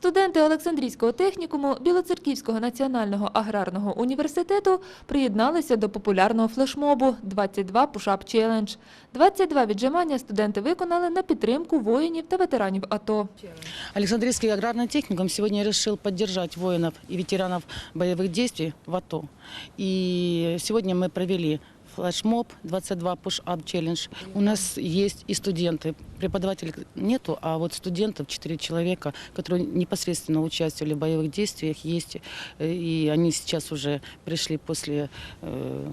Студенти Олександрійського технікуму Білоцерківського національного аграрного університету приєдналися до популярного флешмобу «22 Push-Up Challenge». 22 віджимання студенти виконали на підтримку воїнів та ветеранів АТО. Александрийский аграрный техникум сегодня решил поддержать воинов и ветеранов боевых действий в АТО. И сегодня мы провели флешмоб 22 Push-Up Challenge. У нас есть и студенты. Преподавателей нету, а вот студентов 4 человека, которые непосредственно участвовали в боевых действиях, есть. Э, И они сейчас уже пришли после, э,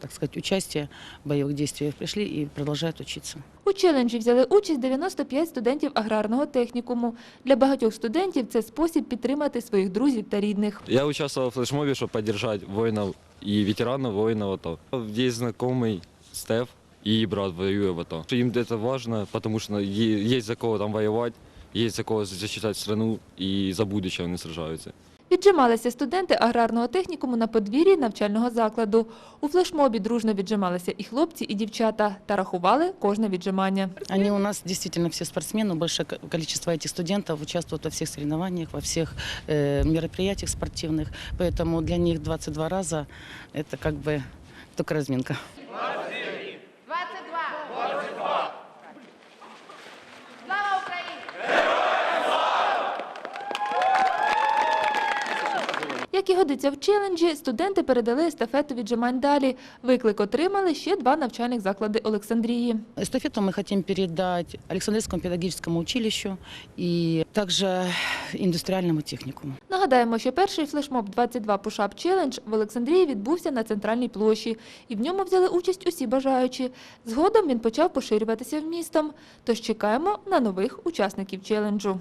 так сказать, участия в боевых действиях, пришли и продолжают учиться. У челенджі взяли участь 95 студентів аграрного технікуму. Для багатьох студентів це спосіб підтримати своїх друзів та рідних. Я участвовал в флешмобе, чтобы поддержать воинов и ветеранов воинов АТО. Есть знакомый Стеф и брат воюет в АТО. Им это важно, потому что е- есть за кого там воевать, есть за кого защищать страну и за будущее они сражаются. Віджималися студенти аграрного технікуму на подвір'ї навчального закладу. У флешмобі дружно віджималися і хлопці, і дівчата та рахували кожне віджимання. Они у нас действительно все спортсмены, большое ко- количество этих студентов участвуют во всех соревнованиях, во всех э, мероприятиях спортивных, поэтому для них 22 раза это как бы только разминка. Як і годиться в челенджі, студенти передали естафету віджимань далі. Виклик отримали ще два навчальних заклади Олександрії. Эстафету мы хотим передать Александрийскому педагогическому училищу и также индустриальному техникуму. Нагадаємо, що перший флешмоб 22 Push-Up Challenge в Олександрії відбувся на центральній площі, і в ньому взяли участь усі бажаючі. Згодом він почав поширюватися в містом. Тож чекаємо на нових учасників челенджу.